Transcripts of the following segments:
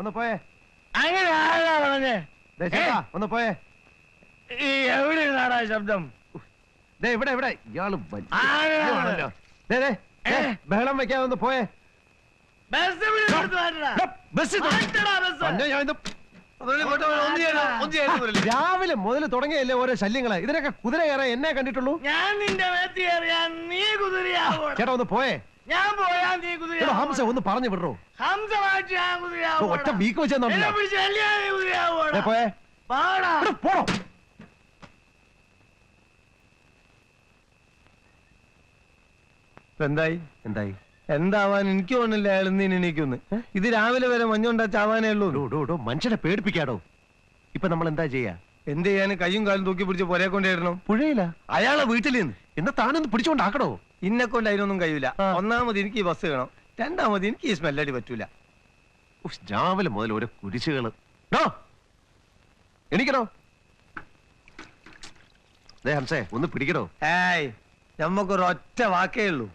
ഒന്ന് പോയേ അങ്ങനെ ആരാ പറഞ്ഞേ ദേ ചേട്ടാ ഒന്ന് പോയേ ഈ എവിടെ നാടാ ശബ്ദം ദേ ഇവിടെ ഇവിടെ ഇയാൾ വലിയ ആരാ? ആണല്ലോ. ദേ, ദേ, ദേ, ഏ? ബഹളം വെക്കാതെ ഒന്ന് പോയേ ബസ് ഇവിടെ കൊടുത്ത് മാറ്റടാ. ഡാ, ബസ് ഇത്. മാറ്റടാ ബസ്. തന്നെ ഞാൻ ഇത് മുരളി പോട്ടെ, ഒന്ന് ചെയ്യണം, ഒന്ന് ചെയ്യണം മുരളി. രാവിലെ മുതൽ തുടങ്ങിയല്ലേ ഓരോ ശല്യങ്ങൾ ഇതിനൊക്കെ കുതിര കയറാൻ എന്നെ കണ്ടിട്ടുള്ളൂ ഞാൻ നിന്റെ നീ ചേട്ടാ ഒന്ന് പോയേ ഞാൻ പോയാ നീ എടോ, ഹംസ ഒന്ന് പറഞ്ഞു വിടറോ? ഹംസമായിട്ട് ഞാൻ ഓ, ഒറ്റ വീക്ക് വെച്ചാ എന്നെ പിടിച്ച് തല്ലിയാ നീ കുതിരയാവണം പോയേ. പാടാ. എടാ, പോടോ. എന്തായി എന്തായി? എന്താവാൻ എനിക്ക് തോന്നില്ല അയാൾ നീ എണീക്കുന്നു ഇത് രാവിലെ വരെ മഞ്ഞുണ്ടാ ചാവാനേ ഉള്ളൂ. ഡോ, ഡോ, ഡോ, മനുഷ്യനെ പേടിപ്പിക്കാടോ. ഇപ്പൊ നമ്മൾ എന്താ ചെയ്യാ? എന്ത് ചെയ്യാൻ കയ്യും കാലും തൂക്കി പിടിച്ച് പുരയെ കൊണ്ടായിരുന്നു പുഴയില? അയാളെ വീട്ടിൽ നിന്ന്. എന്നാ താനൊന്ന് പിടിച്ചോണ്ടാക്കണോ ഇന്നെ കൊണ്ട് അതിനൊന്നും കഴിയില്ല ആ. ഒന്നാമത് എനിക്ക് ഈ ബസ് വേണം. രണ്ടാമത് എനിക്ക് ഈ സ്മെല്ലടി പറ്റൂല. ഉഫ്, രാവിലെ മുതൽ ഓരോ കുരിശുകൾ. ഡോ, എണീക്കണോ ദേ ഹംസേ ഒന്ന് പിടിക്കണോ ഏയ് നമ്മക്കൊരു ഒറ്റ വാക്കേ ഉള്ളൂ.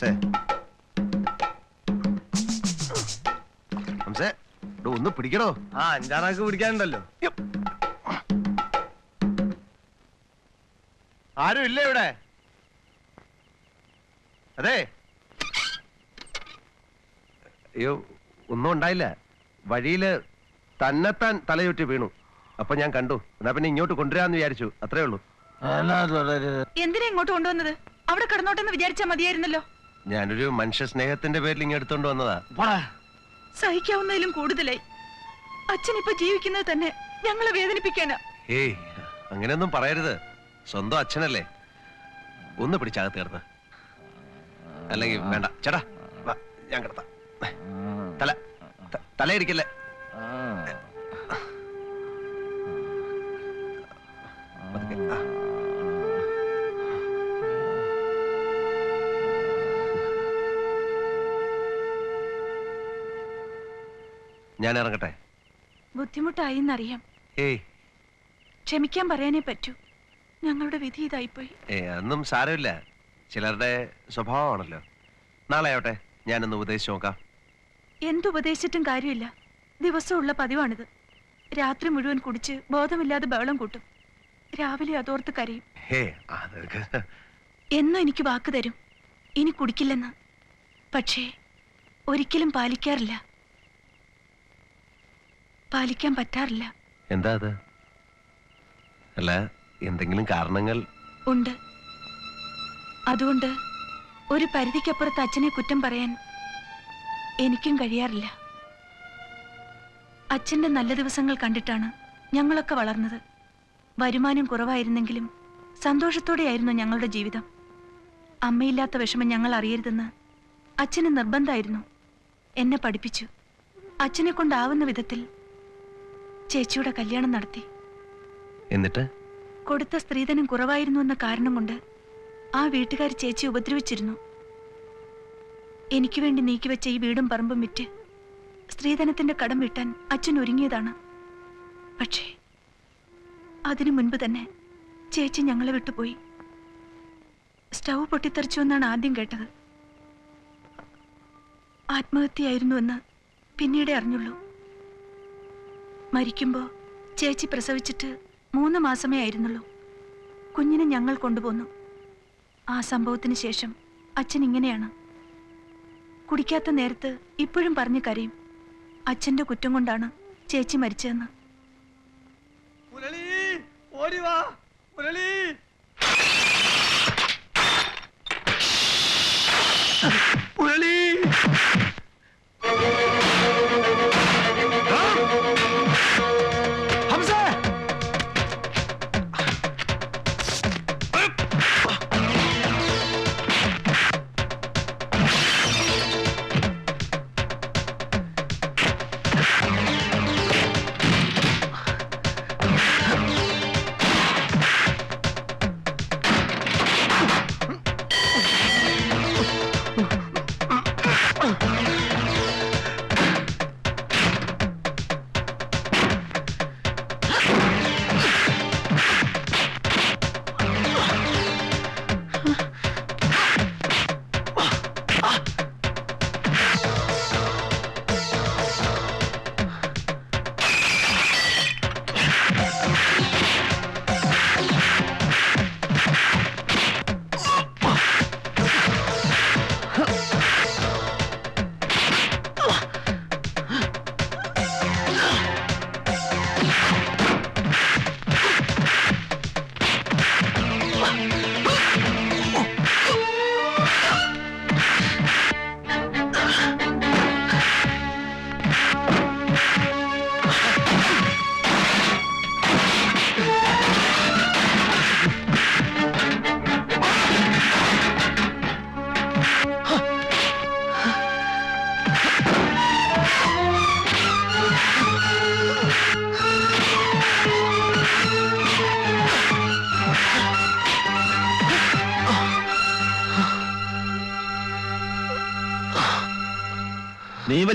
ഹംസേ ഹംസേ ഒന്ന് പിടിക്കണോ ആ അഞ്ചാറാക്ക് പിടിക്കാനുണ്ടല്ലോ. ആരും ഇല്ല ഇവിടെ? അതെ. അയ്യോ ഒന്നും ഉണ്ടായില്ല. വഴിയിൽ തന്നെത്താൻ തലയുറ്റി വീണു. അപ്പൊ ഞാൻ കണ്ടു. എന്നാ പിന്നെ ഇങ്ങോട്ട് കൊണ്ടുവരാന്ന് വിചാരിച്ചു. അത്രേ ഉള്ളൂ. എന്തിനാ ഇങ്ങോട്ട് കൊണ്ടുവന്നത്? അവിടെ കിടന്നോട്ടെന്ന് വിചാരിച്ചാ മതിയായിരുന്നല്ലോ. ഞാനൊരു മനുഷ്യ സ്നേഹത്തിന്റെ പേരിൽ ഇങ്ങനെ എടുത്തോണ്ട് വന്നതാ. പോടാ. സഹിക്കാവുന്നതിലും കൂടുതലായി. അച്ഛൻ ഇപ്പൊ ജീവിക്കുന്നത് തന്നെ ഞങ്ങളെ വേദനിപ്പിക്കാനാ. ഏയ് അങ്ങനെയൊന്നും പറയരുത്. സ്വന്തം അച്ഛനല്ലേ. ഒന്ന് പിടിച്ചകത്ത് കിടന്ന് അല്ലെങ്കിൽ വേണ്ട. ചേട്ടാ വാ, ഞാൻ കിടത്താം. തല ത- തലയിരിക്കല്ലേ? പതുക്കെ. ആ. ഞാൻ ഇറങ്ങട്ടെ? ബുദ്ധിമുട്ടായി എന്നറിയാം ഏയ്. ക്ഷമിക്കാൻ പറയാനേ പറ്റൂ. ഞങ്ങളുടെ വിധി ഇതായിപ്പോയി. ഏ അതൊന്നും സാരമില്ല. ചിലരുടെ സ്വഭാവമാണല്ലോ. നാളെ ആവട്ടെ ഞാനൊന്ന് ഉപദേശിച്ചു നോക്കാം. എന്തുപദേശിച്ചിട്ടും കാര്യമില്ല. ദിവസമുള്ള പതിവാണിത്. രാത്രി മുഴുവൻ കുടിച്ച് ബോധമില്ലാതെ ബഹളം കൂട്ടും. രാവിലെ അതോർത്ത് കരയും. ഹേ അതൊക്കെ. എന്നും എനിക്ക് വാക്ക് തരും. ഇനി കുടിക്കില്ലെന്ന്. പക്ഷേ ഒരിക്കലും പാലിക്കാറില്ല. പാലിക്കാൻ പറ്റാറില്ല. എന്താ അത്? അല്ല എന്തെങ്കിലും കാരണങ്ങൾ? ഉണ്ട്. അതുകൊണ്ട് ഒരു പരിധിക്കപ്പുറത്ത് അച്ഛനെ കുറ്റം പറയാൻ എനിക്കും കഴിയാറില്ല. അച്ഛന്റെ നല്ല ദിവസങ്ങൾ കണ്ടിട്ടാണ് ഞങ്ങളൊക്കെ വളർന്നത്. വരുമാനം കുറവായിരുന്നെങ്കിലും സന്തോഷത്തോടെയായിരുന്നു ഞങ്ങളുടെ ജീവിതം. അമ്മയില്ലാത്ത വിഷമം ഞങ്ങൾ അറിയരുതെന്ന് അച്ഛന് നിർബന്ധമായിരുന്നു എന്നെ പഠിപ്പിച്ചു. അച്ഛനെ കൊണ്ടാവുന്ന വിധത്തിൽ ചേച്ചിയുടെ കല്യാണം നടത്തി. എന്നിട്ട്? കൊടുത്ത സ്ത്രീധനം കുറവായിരുന്നു എന്ന കാരണം കൊണ്ട് ആ വീട്ടുകാർ ചേച്ചി ഉപദ്രവിച്ചിരുന്നു. എനിക്ക് വേണ്ടി നീക്കിവെച്ച ഈ വീടും പറമ്പും വിറ്റ് സ്ത്രീധനത്തിന്റെ കടം വീട്ടാൻ അച്ഛൻ ഒരുങ്ങിയതാണ്. പക്ഷേ അതിനു മുൻപ് തന്നെ ചേച്ചി ഞങ്ങളെ വിട്ടുപോയി. സ്റ്റൗ പൊട്ടിത്തെറിച്ചു എന്നാണ് ആദ്യം കേട്ടത്. ആത്മഹത്യയായിരുന്നുവെന്ന് പിന്നീടേ അറിഞ്ഞുള്ളൂ. മരിക്കുമ്പോ ചേച്ചി പ്രസവിച്ചിട്ട് മൂന്ന് മാസമേ ആയിരുന്നുള്ളൂ. കുഞ്ഞിനെ ഞങ്ങൾ കൊണ്ടുപോന്നു. ആ സംഭവത്തിന് ശേഷം അച്ഛൻ ഇങ്ങനെയാണ്. കുടിക്കാത്ത നേരത്ത് ഇപ്പോഴും പറഞ്ഞു കരയും. അച്ഛന്റെ കുറ്റം കൊണ്ടാണ് ചേച്ചി മരിച്ചതെന്ന്. മുരളി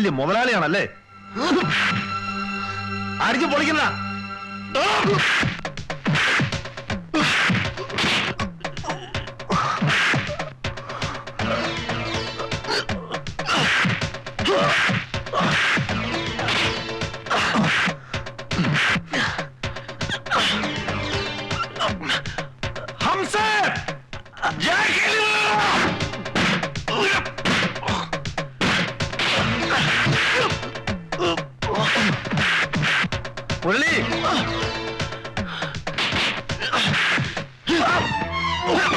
വലിയ മുതലാളിയാണല്ലേ? അടിച്ചു പൊളിക്കുന്ന Oh!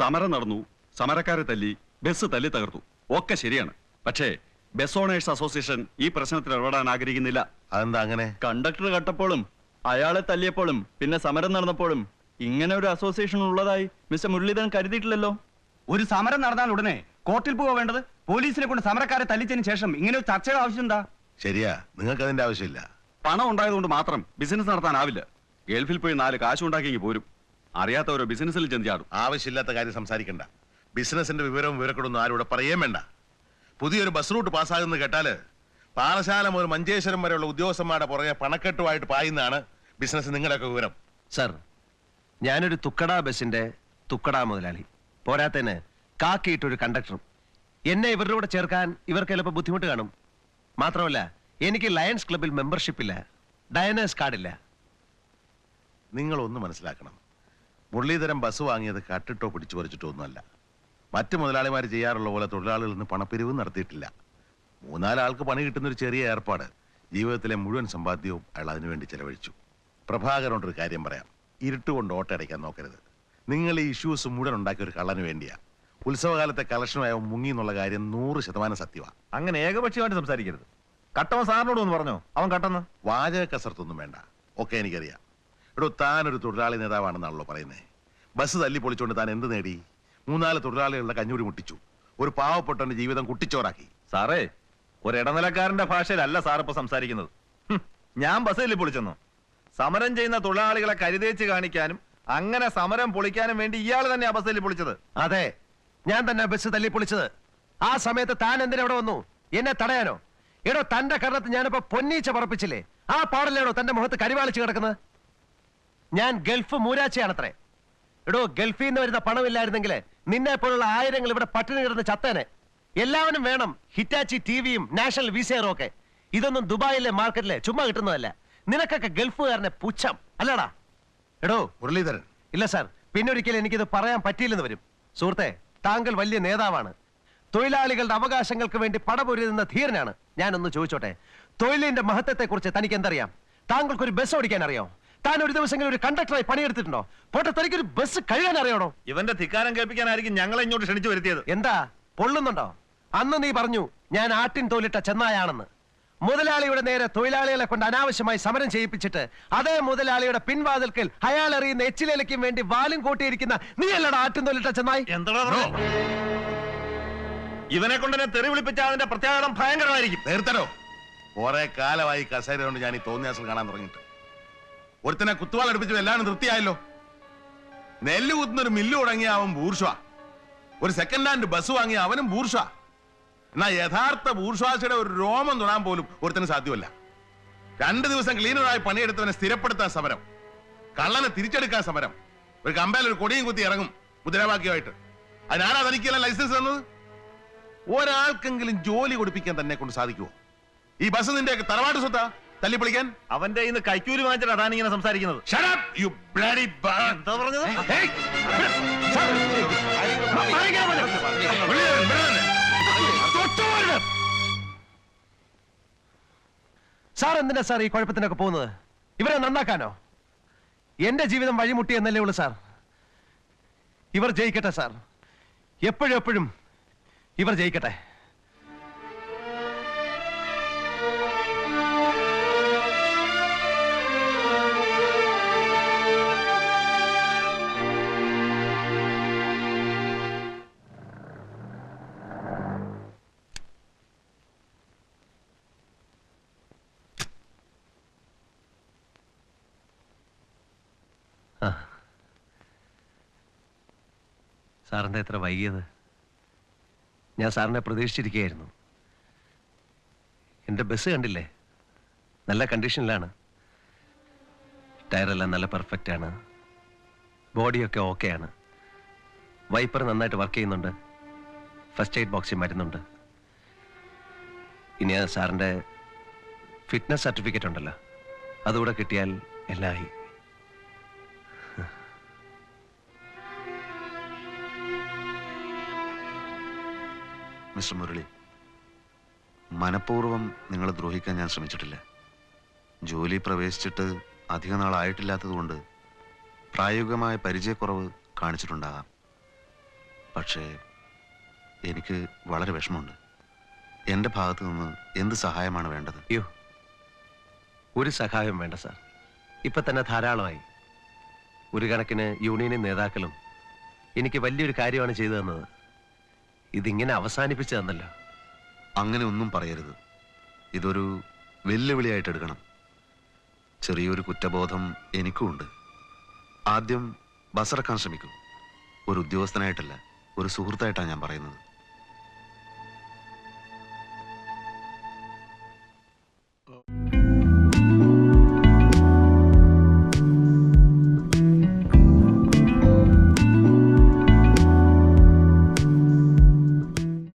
സമരം നടന്നു. സമരക്കാരെ തല്ലി ബസ് തല്ലി തകർത്തു. ഒക്കെ ശരിയാണ്. പക്ഷേ ബസ് ഓണേഴ്സ് അസോസിയേഷൻ ഈ പ്രശ്നത്തിൽ ഇടപെടാൻ ആഗ്രഹിക്കുന്നില്ല. അതെന്താ അങ്ങനെ? കണ്ടക്ടർ കട്ടപ്പോഴും അയാളെ തല്ലിയപ്പോഴും പിന്നെ സമരം നടന്നപ്പോഴും ഇങ്ങനെ ഒരു അസോസിയേഷൻ ഉള്ളതായി മിസ്റ്റർ മുരളീധരൻ കരുതിയിട്ടില്ലല്ലോ? ഒരു സമരം നടന്നാൽ ഉടനെ കോർട്ടിൽ പോവാ വേണ്ടത്? പോലീസിനെ കൊണ്ട് സമരക്കാരെ തല്ലിച്ചതിന് ശേഷം ഇങ്ങനെ ഒരു ചർച്ചയുടെ ആവശ്യം എന്താ? ശരിയാ നിങ്ങൾക്ക് അതിന്റെ ആവശ്യമില്ല. പണം ഉണ്ടായതുകൊണ്ട് മാത്രം ബിസിനസ് നടത്താനാവില്ല. ഗൾഫിൽ പോയി നാല് കാശുണ്ടാക്കി പോരും. അറിയാത്തവരോ ബിസിനസ്സിൽ ചെഞ്ചാടും ആവശ്യമില്ലാത്ത കാര്യം സംസാരിക്കണ്ട. ബിസിനസിന്റെ വിവരവും വിവരക്കൊടൊന്നും ആരും ഇവിടെ പറയേം വേണ്ട. പുതിയൊരു ബസ് റൂട്ട് പാസ്സാകുന്നത് കേട്ടാൽ പാറശാല മുതൽ മഞ്ചേശ്വരം വരെയുള്ള ഉദ്യോഗസ്ഥന്മാരുടെ പുറകെ പണക്കെട്ടുമായിട്ട് പായുന്നതാണ് ബിസിനസ് നിങ്ങളുടെയൊക്കെ വിവരം. സർ ഞാനൊരു തുക്കട ബസിന്റെ തുക്കട മുതലാളി. പോരാത്തതിന് കാക്കിയിട്ടൊരു കണ്ടക്ടറും. എന്നെ ഇവരുടെ കൂടെ ചേർക്കാൻ ഇവർക്ക് ചിലപ്പോൾ ബുദ്ധിമുട്ട് കാണും. മാത്രമല്ല എനിക്ക് ലയൺസ് ക്ലബിൽ മെമ്പർഷിപ്പ് ഇല്ല. ഡയനേഴ്സ് കാർഡില്ല. നിങ്ങളൊന്ന് മനസ്സിലാക്കണം. മുരളീധരൻ ബസ് വാങ്ങിയത് കട്ടിട്ടോ പിടിച്ചു പറിച്ചിട്ടോ ഒന്നുമല്ല. മറ്റു മുതലാളിമാർ ചെയ്യാറുള്ള പോലെ തൊഴിലാളികളിൽ നിന്ന് പണപ്പിരിവ് നടത്തിയിട്ടില്ല. മൂന്നാലാൾക്ക് പണി കിട്ടുന്ന ഒരു ചെറിയ ഏർപ്പാട് ജീവിതത്തിലെ മുഴുവൻ സമ്പാദ്യവും അയാൾ അതിനുവേണ്ടി ചെലവഴിച്ചു. പ്രഭാകരനോടൊരു കാര്യം പറയാം. ഇരുട്ടുകൊണ്ട് ഓട്ടയടയ്ക്കാൻ നോക്കരുത്. നിങ്ങൾ ഈ ഇഷ്യൂസ് മുഴുവൻ ഉണ്ടാക്കിയ ഒരു കള്ളന് വേണ്ടിയാ. ഉത്സവകാലത്തെ കളക്ഷനുമായ മുങ്ങി എന്നുള്ള കാര്യം നൂറ് ശതമാനം സത്യമാണ് അങ്ങനെ ഏകപക്ഷീയമായിട്ട് സംസാരിക്കരുത്. കട്ടവൻ സാറിനോട് ഒന്ന് പറഞ്ഞോ? അവൻ കട്ടെന്ന്? വാചക കസർത്തൊന്നും വേണ്ട. ഒക്കെ എനിക്കറിയാം. എടോ താനൊരു തൊഴിലാളി നേതാവാണെന്നാണല്ലോ പറയുന്നത് ബസ് തല്ലി പൊളിച്ചുകൊണ്ട് താൻ എന്ത് നേടി? മൂന്നാൽ തൊഴിലാളികളുടെ കഞ്ഞൂരി മുട്ടിച്ചു. ഒരു പാവപ്പെട്ടവന്റെ ജീവിതം കുട്ടിച്ചോറാക്കി. സാറേ ഒരു ഇടനിലക്കാരന്റെ ഭാഷയിലല്ല സാറിപ്പോ സംസാരിക്കുന്നത്. ഹും, ഞാൻ തല്ലി പൊളിച്ചെന്നു? സമരം ചെയ്യുന്ന തൊഴിലാളികളെ കരുതേച്ച് കാണിക്കാനും അങ്ങനെ സമരം പൊളിക്കാനും വേണ്ടി ഇയാൾ തന്നെ ബസ് തല്ലി പൊളിച്ചത്. അതെ ഞാൻ തന്നെ ബസ് തല്ലി പൊളിച്ചത്. ആ സമയത്ത് താൻ എന്തിനാ ഇവിടെ വന്നു? എന്നെ തടയാനോ? എടോ തന്റെ കരണത്ത് ഞാനിപ്പോ പൊന്നീച്ച പറപ്പിച്ചില്ലേ? ആ പാടല്ലേടോ തന്റെ മുഖത്ത് കരിവാളിച്ച് കിടക്കുന്നത്? ഞാൻ ഗൾഫ് മൂരാച്ചയാണത്രേ. എടോ ഗൾഫിൽ നിന്ന് വരുന്ന പണമില്ലായിരുന്നെങ്കിൽ നിന്നെ പോലുള്ള ആയിരങ്ങൾ ഇവിടെ പട്ടിണി കിടന്ന് ചത്തേനെ. എല്ലാവരും വേണം ഹിറ്റാച്ചി ടിവിയും നാഷണൽ വിസയറും ഒക്കെ. ഇതൊന്നും ദുബായിലെ മാർക്കറ്റിലെ ചുമ്മാ കിട്ടുന്നതല്ല. നിനക്കൊക്കെ ഗൾഫുകാരനെ പുച്ഛം. അല്ലടാ. എടോ മുരളീധരൻ. ഇല്ല സാർ. പിന്നെ ഒരിക്കലും എനിക്കിത് പറയാൻ പറ്റിയില്ലെന്ന് വരും. സുഹൃത്തെ താങ്കൾ വലിയ നേതാവാണ്. തൊഴിലാളികളുടെ അവകാശങ്ങൾക്ക് വേണ്ടി പടപൊരുതുന്ന ധീരനാണ്. ഞാനൊന്ന് ചോദിച്ചോട്ടെ. തൊഴിലിന്റെ മഹത്വത്തെ കുറിച്ച് തനിക്ക് എന്തറിയാം താങ്കൾക്കൊരു ബസ് ഓടിക്കാൻ അറിയോ താൻ ഒരു ദിവസമെങ്കിലും ഒരു കണ്ടക്ടറായി പണിയെടുത്തിട്ടുണ്ടോ? പോട്ടെ തനിക്കൊരു ബസ് കഴിയാൻ അറിയണോ? ഇവന്റെ ധിക്കാരം കേൾപ്പിക്കാനായിരിക്കും ഞങ്ങളെ ഇങ്ങോട്ട് ക്ഷണിച്ചു വരുത്തിയത്. എന്താ? പൊള്ളുന്നുണ്ടോ? അന്ന് നീ പറഞ്ഞു ഞാൻ ആട്ടിൻ തോലിട്ട ചെന്നായാണെന്ന്. മുതലാളിയുടെ നേരെ തൊഴിലാളികളെ കൊണ്ട് അനാവശ്യമായി സമരം ചെയ്യിപ്പിച്ചിട്ട് അതേ മുതലാളിയുടെ പിൻവാതിൽക്കൽ അയാൾ അറിയുന്ന എച്ചിലേലയ്ക്കും വേണ്ടി വാലും കൂട്ടിയിരിക്കുന്ന നീ അല്ലടാ ആട്ടിൻ തോലിട്ട ചെന്നായി? എന്താ ഇവനെ കൊണ്ട് എന്നെ തെറി വിളിപ്പിച്ച അതിന്റെ പ്രത്യാഘാതം ഭയങ്കരമായിരിക്കും. നേർത്തരോ കുറെ കാലമായി കസേര കൊണ്ട് ഞാൻ ഈ തോന്നിയാസം കാണാൻ തുടങ്ങിയിട്ട്. ഒരുത്തനെ കുത്തുവാൾ അടുപ്പിച്ചു എല്ലാം നിർത്തിയായല്ലോ നെല്ല് കുത്തുന്ന ഒരു മില്ല് തുടങ്ങിയ അവൻ ബൂർഷ ഒരു സെക്കൻഡ് ഹാൻഡ് ബസ് വാങ്ങിയ അവനും ബൂർഷ എന്നാ യഥാർത്ഥ ബൂർഷാസിയുടെ ഒരു രോമം തൊടാൻ പോലും ഒരുത്തന് സാധ്യമല്ല. രണ്ട് ദിവസം ക്ലീനറായി പണിയെടുത്തവനെ സ്ഥിരപ്പെടുത്താൻ സമരം. കള്ളനെ തിരിച്ചെടുക്കാൻ സമരം. ഒരു കമ്പയിൽ ഒരു കൊടിയും കുത്തി ഇറങ്ങും മുദ്രാവാക്യമായിട്ട്. അതിനാരാ തനിക്കല്ല ലൈസൻസ് തന്നത്? ഒരാൾക്കെങ്കിലും ജോലി കൊടുപ്പിക്കാൻ തന്നെ കൊണ്ട് സാധിക്കുമോ ഈ ബസ് നിന്റെ തറവാട് സ്വത്താ? തല്ലിപ്പൊളിക്കാൻ അവന്റെ ഇന്ന് കൈക്കൂലി വാങ്ങിച്ചിട്ട് അതാണ് ഇങ്ങനെ സംസാരിക്കുന്നത് Shut up, you bloody bug. എന്താ പറഞ്ഞത് Hey! പോലെ. വെളിയിൽ വരൂ, വെളിയിൽ വരൂ. തൊട്ടുപോകരുത്. സാർ എന്തിനാ സാർ ഈ കുഴപ്പത്തിനൊക്കെ പോകുന്നത് ഇവരെ നന്നാക്കാനോ എന്റെ ജീവിതം വഴിമുട്ടി എന്നല്ലേ ഉള്ളു സാർ ഇവർ ജയിക്കട്ടെ സാർ എപ്പോഴും എപ്പോഴും ഇവർ ജയിക്കട്ടെ സാറിന്റെ എത്ര വൈകിയത്? ഞാൻ സാറിനെ പ്രതീക്ഷിച്ചിരിക്കുകയായിരുന്നു. എന്റെ ബസ് കണ്ടില്ലേ? നല്ല കണ്ടീഷനിലാണ്. ടയറെല്ലാം നല്ല പെർഫെക്റ്റ് ആണ് ബോഡിയൊക്കെ ഓക്കെ ആണ് വൈപ്പർ നന്നായിട്ട് വർക്ക് ചെയ്യുന്നുണ്ട്. ഫസ്റ്റ് എയ്ഡ് ബോക്സിൽ മരുന്നുണ്ട്. ഇനി സാറിന്റെ ഫിറ്റ്നസ് സർട്ടിഫിക്കറ്റ് ഉണ്ടല്ലോ. അതുകൂടെ കിട്ടിയാൽ എല്ലായി മിസ്റ്റർ മുരളി മനഃപൂർവം നിങ്ങളെ ദ്രോഹിക്കാൻ ഞാൻ ശ്രമിച്ചിട്ടില്ല. ജോലി പ്രവേശിച്ചിട്ട് അധിക നാളായിട്ടില്ലാത്തതുകൊണ്ട് പ്രായോഗികമായ പരിചയക്കുറവ് കാണിച്ചിട്ടുണ്ടാകാം. പക്ഷേ എനിക്ക് വളരെ വിഷമമുണ്ട്. എന്റെ ഭാഗത്തു നിന്ന് എന്ത് സഹായമാണ് വേണ്ടത്? അയ്യോ ഒരു സഹായം വേണ്ട സാർ. ഇപ്പം തന്നെ ധാരാളമായി. ഒരു കണക്കിന് യൂണിയൻ നേതാക്കളും എനിക്ക് വലിയൊരു കാര്യമാണ് ചെയ്തു തന്നത്. ഇതിങ്ങനെ അവസാനിപ്പിച്ചു തന്നല്ലോ അങ്ങനെ ഒന്നും പറയരുത്. ഇതൊരു വെല്ലുവിളിയായിട്ട് എടുക്കണം. ചെറിയൊരു കുറ്റബോധം എനിക്കും ഉണ്ട് ആദ്യം ബസ്സിറക്കാൻ ശ്രമിക്കൂ. ഒരു ഉദ്യോഗസ്ഥനായിട്ടല്ല ഒരു സുഹൃത്തായിട്ടാണ് ഞാൻ പറയുന്നത്.